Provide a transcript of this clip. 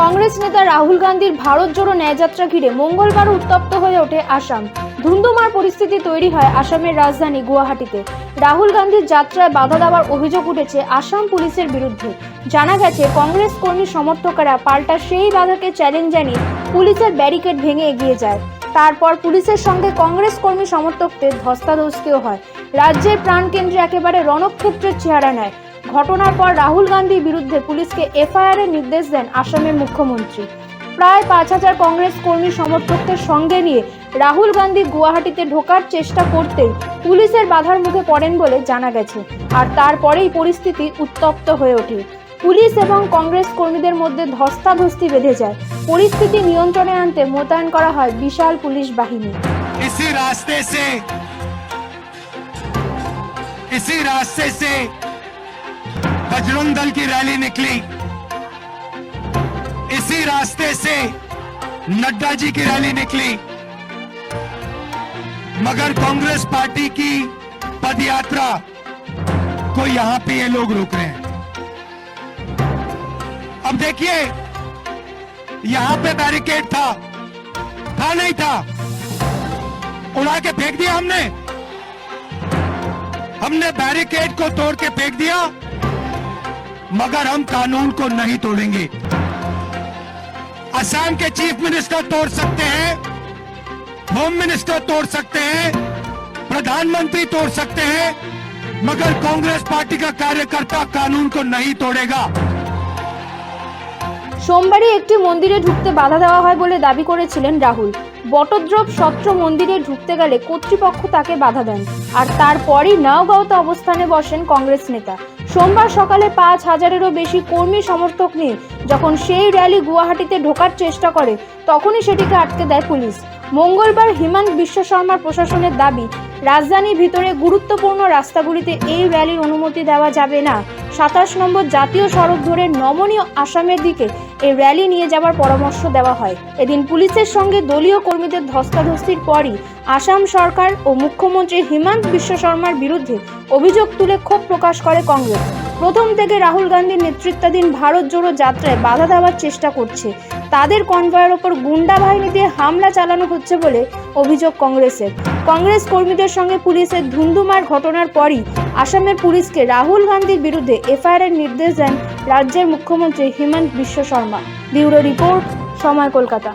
কংগ্রেস নেতা রাহুল গান্ধীর ভারত জোড়ো ন্যায়যাত্রা ঘিরে মঙ্গলবার উত্তপ্ত হয়ে ওঠে আসাম। ধুন্ধুমার পরিস্থিতি তৈরি হয় আসামের রাজধানী গুয়াহাটিতে। রাহুল গান্ধীর যাত্রায় বাধা দেওয়ার অভিযোগ উঠেছে আসাম পুলিশের বিরুদ্ধে। জানা গেছে, কংগ্রেস কর্মী সমর্থকেরা পাল্টা সেই বাধাকে চ্যালেঞ্জ জানিয়ে পুলিশের ব্যারিকেড ভেঙে এগিয়ে যায়। তারপর পুলিশের সঙ্গে কংগ্রেস কর্মী সমর্থকদের ধস্তাধস্তিও হয়। রাজ্যের প্রাণকেন্দ্রে একেবারে রণক্ষেত্রের চেহারা নেয়। ঘটনার পর রাহুল গান্ধীর বিরুদ্ধে পুলিশকে এফআইআর এর নির্দেশ দেন আসামের মুখ্যমন্ত্রী প্রায় পাঁচ হাজার কংগ্রেস কর্মী সমর্থকদের সঙ্গে নিয়ে রাহুল গান্ধী গুয়াহাটিতে ঢোকার চেষ্টা করতেই পুলিশের বাধার মুখে পড়েন বলে জানা গেছে আর তারপরেই পরিস্থিতি উত্তপ্ত হয়ে ওঠে পুলিশ এবং কংগ্রেস কর্মীদের মধ্যে ধস্তাধস্তি বেঁধে যায় পরিস্থিতি নিয়ন্ত্রণে আনতে মোতায়েন করা হয় বিশাল পুলিশ বাহিনী इसी रास्ते से इसी रास्ते से बजरंग दल की रैली निकली। इसी रास्ते से नड्डा जी की रैली निकली। मगर कांग्रेस पार्टी की पदयात्रा को यहाँ पे ये लोग रोक रहे हैं। अब देखिए, यहाँ पे बैरिकेड था था नहीं था। उड़ा के फेंक दिया हमने। हमने बैरिकेड को तोड़ के फेंक दिया। मगर हम कानून को नहीं तोड़ेंगे असम के चीफ मिनिस्टर तोड़ सकते हैं होम मिनिस्टर तोड़ सकते हैं प्रधानमंत्री तोड़ सकते हैं मगर कांग्रेस पार्टी का कार्यकर्ता कानून को नहीं तोड़ेगा সোমবারই একটি মন্দিরে ঢুকতে বাধা দেওয়া হয় বলে দাবি করেছিলেন রাহুল বটদ্রব সত্র মন্দিরে ঢুকতে গেলে কর্তৃপক্ষ তাকে বাধা দেন আর তারপরই নাওগাঁওতে অবস্থানে বসেন কংগ্রেস নেতা সোমবার সকালে পাঁচ হাজারেরও বেশি কর্মী সমর্থক নিয়ে যখন সেই র্যালি গুয়াহাটিতে ঢোকার চেষ্টা করে, তখনই সেটিকে আটকে দেয় পুলিশ। মঙ্গলবার হিমান্ত বিশ্ব শর্মার প্রশাসনের দাবি, রাজধানীর ভিতরে গুরুত্বপূর্ণ রাস্তাগুলিতে এই র্যালির অনুমতি দেওয়া যাবে না। সাতাশ নম্বর জাতীয় সড়ক ধরে নমনীয় আসামের দিকে এই র্যালি নিয়ে যাওয়ার পরামর্শ দেওয়া হয়। এদিন পুলিশের সঙ্গে দলীয় কর্মীদের ধস্তাধস্তির পরই আসাম সরকার ও মুখ্যমন্ত্রী হিমন্ত বিশ্ব শর্মার বিরুদ্ধে অভিযোগ তুলে ক্ষোভ প্রকাশ করে কংগ্রেস। প্রথম থেকে রাহুল গান্ধীর নেতৃত্বাধীন ভারত জোড়ো যাত্রায় বাধা দেওয়ার চেষ্টা করছে। তাদের কনভয়ের ওপর গুন্ডা বাহিনী দিয়ে হামলা চালানো হচ্ছে বলে অভিযোগ কংগ্রেসের। কংগ্রেস কর্মীদের সঙ্গে পুলিশের ধুন্ধুমার ঘটনার পরই আসামের পুলিশকে রাহুল গান্ধীর বিরুদ্ধে এফআইআর নির্দেশ দেন রাজ্যের মুখ্যমন্ত্রী হিমন্ত বিশ্ব শর্মা। ব্যুরো রিপোর্ট, সময় কলকাতা।